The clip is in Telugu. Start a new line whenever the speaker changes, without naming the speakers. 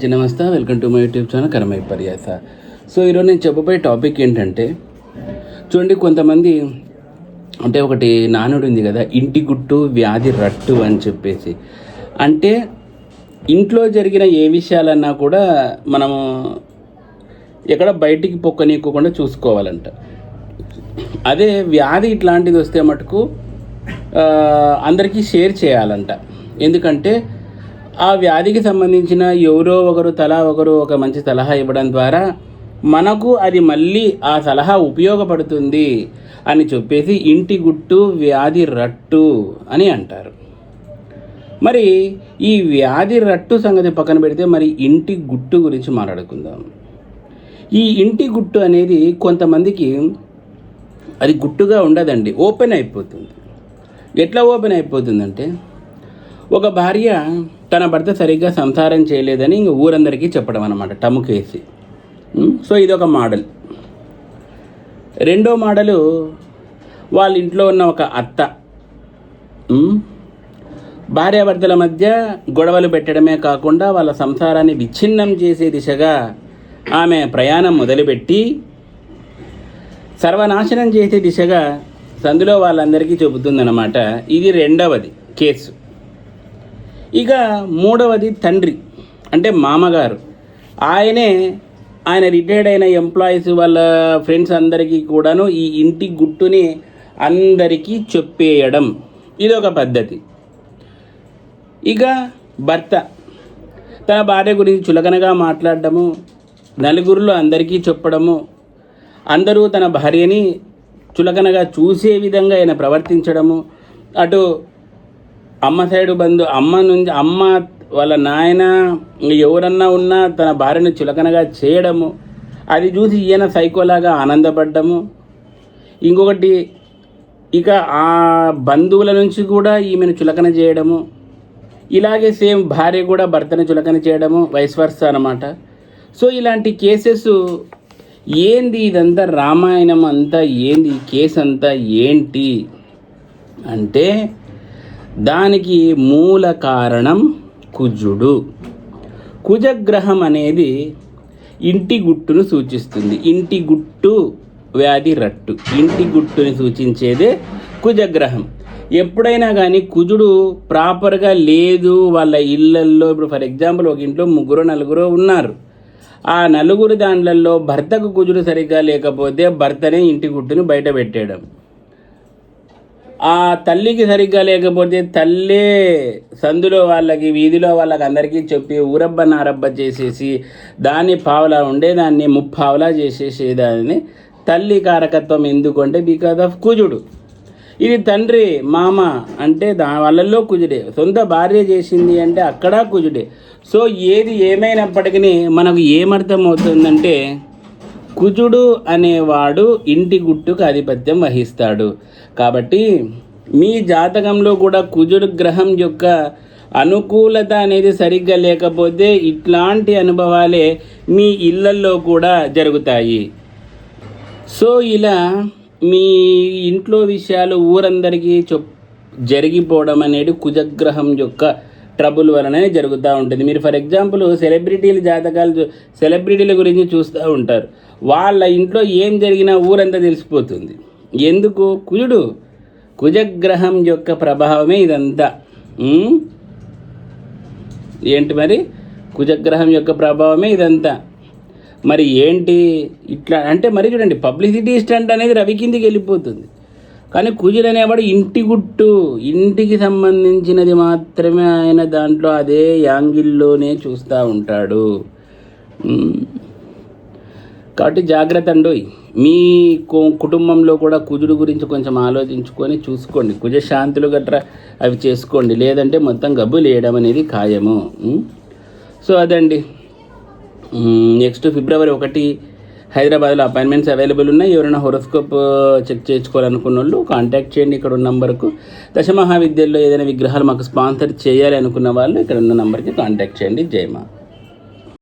అందరికీ నమస్తే welcome to my YouTube channel కరమై పర్యాస. సో ఈరోజు నేను చెప్పబోయే టాపిక్ ఏంటంటే చూడండి కొంతమంది అంటే ఒకటి నానుడు ఉంది కదా ఇంటి గుట్టు వ్యాధి రట్టు అని చెప్పేసి. అంటే ఇంట్లో జరిగిన ఏ విషయాలన్నా కూడా మనము ఎక్కడ బయటికి పొక్కనీయకుండా చూసుకోవాలంట. అదే వ్యాధి ఇట్లాంటిది వస్తే మటుకు అందరికీ షేర్ చేయాలంట. ఎందుకంటే ఆ వ్యాధికి సంబంధించిన ఎవరో ఒకరు తలా ఒకరు ఒక మంచి సలహా ఇవ్వడం ద్వారా మనకు అది మళ్ళీ ఆ సలహా ఉపయోగపడుతుంది అని చెప్పేసి ఇంటి గుట్టు వ్యాధి రట్టు అని అంటారు. మరి ఈ వ్యాధి రట్టు సంగతి పక్కన పెడితే మరి ఇంటి గుట్టు గురించి మాట్లాడుకుందాం. ఈ ఇంటి గుట్టు అనేది కొంతమందికి అది గుట్టుగా ఉండదండి ఓపెన్ అయిపోతుంది. ఎట్లా ఓపెన్ అయిపోతుందంటే ఒక భార్య తన భర్త సరిగ్గా సంసారం చేయలేదని ఇంక ఊరందరికీ చెప్పడం అనమాట టముకేసి సో ఇది ఒక మోడల్. రెండో మోడలు వాళ్ళ ఇంట్లో ఉన్న ఒక అత్త. భార్యాభర్తల మధ్య గొడవలు పెట్టడమే కాకుండా వాళ్ళ సంసారాన్ని విచ్ఛిన్నం చేసే దిశగా ఆమె ప్రయాణం మొదలుపెట్టి సర్వనాశనం చేసే దిశగా సందులో వాళ్ళందరికీ చెబుతుందన్నమాట. ఇది రెండవది కేసు. ఇక మూడవది తండ్రి అంటే మామగారు. ఆయనే ఆయన రిటైర్డ్ అయిన ఎంప్లాయీస్ వాళ్ళ ఫ్రెండ్స్ అందరికీ కూడాను ఈ ఇంటి గుట్టుని అందరికీ చెప్పేయడం. ఇది ఒక పద్ధతి. ఇక భర్త తన భార్య గురించి చులకనగా మాట్లాడడము నలుగురిలో అందరికీ చెప్పడము అందరూ తన భార్యని చులకనగా చూసే విధంగా ఆయన ప్రవర్తించడము అటు అమ్మ సైడు బంధు అమ్మ నుంచి అమ్మ వాళ్ళ నాయన ఎవరన్నా ఉన్నా తన భార్యను చులకనగా చేయడము అది చూసి ఈయన సైకోలాగా ఆనందపడ్డము. ఇంకొకటి ఇక ఆ బంధువుల నుంచి కూడా ఈమెను చులకన చేయడము. ఇలాగే సేమ్ భార్య కూడా భర్తను చులకన చేయడము వైస్వర్స అనమాట సో ఇలాంటి కేసెస్ ఏంది ఇదంతా? రామాయణం అంతా ఏంది? ఈ కేసు అంతా ఏంటి? అంటే దానికి మూల కారణం కుజుడు. కుజగ్రహం అనేది ఇంటి గుట్టును సూచిస్తుంది. ఇంటి గుట్టు వ్యాధి రట్టు. ఇంటి గుట్టుని సూచించేదే కుజగ్రహం. ఎప్పుడైనా కానీ కుజుడు ప్రాపర్గా లేదు వాళ్ళ ఇళ్ళల్లో ఇప్పుడు ఫర్ ఎగ్జాంపుల్ ఒక ఇంట్లో ముగ్గురు నలుగురు ఉన్నారు. ఆ నలుగురు దాండ్లలో భర్తకు కుజుడు సరిగ్గా లేకపోతే భర్తనే ఇంటి గుట్టుని బయట పెట్టేయడం. ఆ తల్లికి సరిగ్గా లేకపోతే తల్లే సందులో వాళ్ళకి వీధిలో వాళ్ళకి అందరికీ చెప్పి ఊరబ్బ నారబ్బ చేసేసి దాన్ని పావలా ఉండేదాన్ని ముప్పావలా చేసేసేదాన్ని. తల్లి కారకత్వం ఎందుకంటే బికాజ్ ఆఫ్ కుజుడు. ఇది తండ్రి మామ అంటే దా వాళ్ళల్లో కుజుడే. సొంత భార్య చేసింది అంటే అక్కడ కుజుడే. సో ఏది ఏమైనప్పటికీ మనకు ఏమర్థం అవుతుందంటే కుజుడు అనేవాడు ఇంటి గుట్టుకు ఆధిపత్యం వహిస్తాడు. కాబట్టి మీ జాతకంలో కూడా కుజుడు గ్రహం యొక్క అనుకూలత అనేది సరిగ్గా లేకపోతే ఇట్లాంటి అనుభవాలే మీ ఇళ్ళల్లో కూడా జరుగుతాయి. సో ఇలా మీ ఇంట్లో విషయాలు ఊరందరికీ చెప్ జరిగిపోవడం అనేది కుజగ్రహం యొక్క ట్రబుల్ వలనే జరుగుతూ ఉంటుంది. మీరు ఫర్ ఎగ్జాంపుల్ సెలబ్రిటీల జాతకాలు చూ- సెలబ్రిటీల గురించి చూస్తూ ఉంటారు. వాళ్ళ ఇంట్లో ఏం జరిగినా ఊరంతా తెలిసిపోతుంది. ఎందుకు? కుజుడు కుజగ్రహం యొక్క ప్రభావమే ఇదంతా. ఏంటి మరి? కుజగ్రహం యొక్క ప్రభావమే ఇదంతా. మరి ఏంటి? ఇట్లా అంటే మరి చూడండి పబ్లిసిటీ స్టంట్ అనేది రవి కిందికి వెళ్ళిపోతుంది. కానీ కుజుడు అనేవాడు ఇంటి గుట్టు. ఇంటికి సంబంధించినది మాత్రమే ఆయన దాంట్లో అదే యాంగిల్లోనే చూస్తూ ఉంటాడు. కాబట్టి జాగ్రత్త అండోయ్ మీ కు- కుటుంబంలో కూడా కుజుడు గురించి కొంచెం ఆలోచించుకొని చూసుకోండి. కుజ శాంతులు గట్రా అవి చేసుకోండి. లేదంటే మొత్తం గబ్బు లేయడం అనేది ఖాయము. సో అదండి. నెక్స్ట్ ఫిబ్రవరి ఒకటి హైదరాబాద్లో అపాయింట్మెంట్స్ అవైలబుల్ ఉన్నాయి. ఎవరైనా హోరోస్కోప్ చెక్ చేయించుకోవాలనుకున్న వాళ్ళు కాంటాక్ట్ చేయండి ఇక్కడ ఉన్న నంబర్కు. దశమహావిద్యల్లో ఏదైనా విగ్రహాలు మాకు స్పాన్సర్ చేయాలి అనుకున్న వాళ్ళు ఇక్కడ ఉన్న నంబర్కి కాంటాక్ట్ చేయండి. జయమా